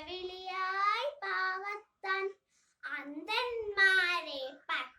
നിലവിളിയായി പാവത്താൻ അന്ധന്മാരെ പറ്റിക്കാൻ